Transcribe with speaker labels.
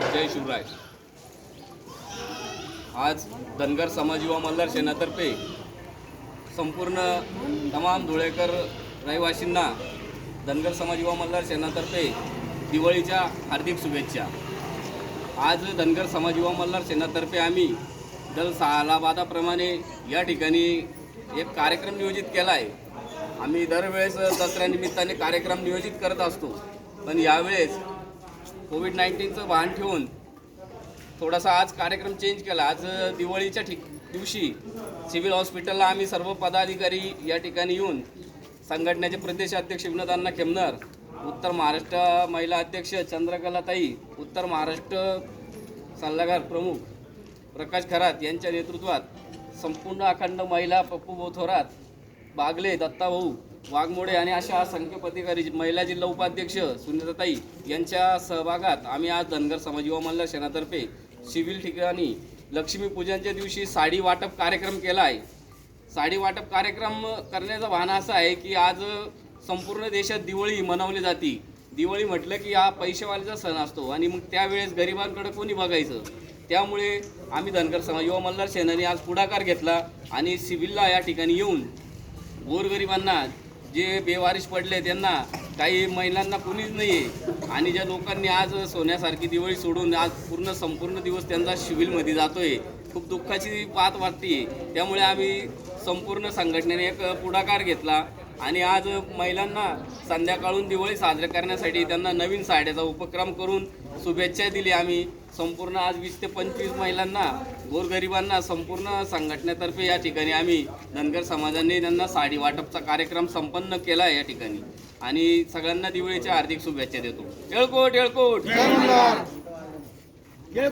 Speaker 1: जय शिवराय. आज धनगर समाज युवा मल्हार सेनातर्फे संपूर्ण तमाम धुळेकर रहिवासींना धनगर समाज युवा मल्हार सेनातर्फे दिवाळीच्या हार्दिक शुभेच्छा. आज धनगर समाज युवा मल्हार सेनातर्फे आम्ही दर सालाबादाप्रमाणे या ठिकाणी एक कार्यक्रम नियोजित केला आहे आम्ही दरवेळेस दसऱ्यानिमित्ताने कार्यक्रम नियोजित करत असतो. पण यावेळेस कोविड नाईन्टीनचं भान ठेवून थोडासा आज कार्यक्रम चेंज केला. आज दिवाळीच्या ठिक दिवशी सिव्हिल हॉस्पिटलला आम्ही सर्व पदाधिकारी या ठिकाणी येऊन संघटनेचे प्रदेश अध्यक्ष खेमनर उत्तर महाराष्ट्र महिला अध्यक्ष चंद्रकलाताई उत्तर महाराष्ट्र सल्लागार प्रमुख प्रकाश खरात यांच्या नेतृत्वात संपूर्ण अखंड महिला पप्पू भाऊ थोरात बागले दत्ताभाऊ वाघमोडे आणि अशा असंख्य पदाधिकारी महिला जिल्हा उपाध्यक्ष सुनीताताई यांच्या सहभागात आम्ही आज धनगर समाज युवा मल्हार सेनातर्फे शिविल ठिकाणी लक्ष्मीपूजनच्या दिवशी साडी वाटप कार्यक्रम केला आहे साडी वाटप कार्यक्रम करण्याचा भान असा आहे की आज संपूर्ण देशात दिवाळी मनवली जाते. दिवाळी म्हटलं की हा पैसेवाल्याचा सण असतो आणि मग त्यावेळेस गरिबांकडे कोणी बघायचं? त्यामुळे आम्ही धनगर समाज युवा मल्हार सेनाने आज पुढाकार घेतला आणि सिव्हिलला या ठिकाणी येऊन गोरगरिबांना जे बेवारिश पडले त्यांना काही महिलांना कुणीच नाही आहे आणि ज्या लोकांनी आज सोन्यासारखी दिवाळी सोडून आज पूर्ण संपूर्ण दिवस त्यांचा शिविलमध्ये जातोय खूप दुःखाची बात वाटते त्यामुळे आम्ही संपूर्ण संघटनेने एक पुढाकार घेतला. आणि आज महिलांना संध्याकाळून दिवाळी साजरी करण्यासाठी त्यांना नवीन साड्याचा उपक्रम करून शुभेच्छा दिली आम्ही. संपूर्ण आज वीस ते पंचवीस महिलांना गोरगरिबांना संपूर्ण संघटनेतर्फे या ठिकाणी आम्ही धनगर समाजाने त्यांना साडी वाटपचा कार्यक्रम संपन्न केला या ठिकाणी. आणि सगळ्यांना दिवाळीच्या हार्दिक शुभेच्छा देतो. टेळकोट टेळकोट!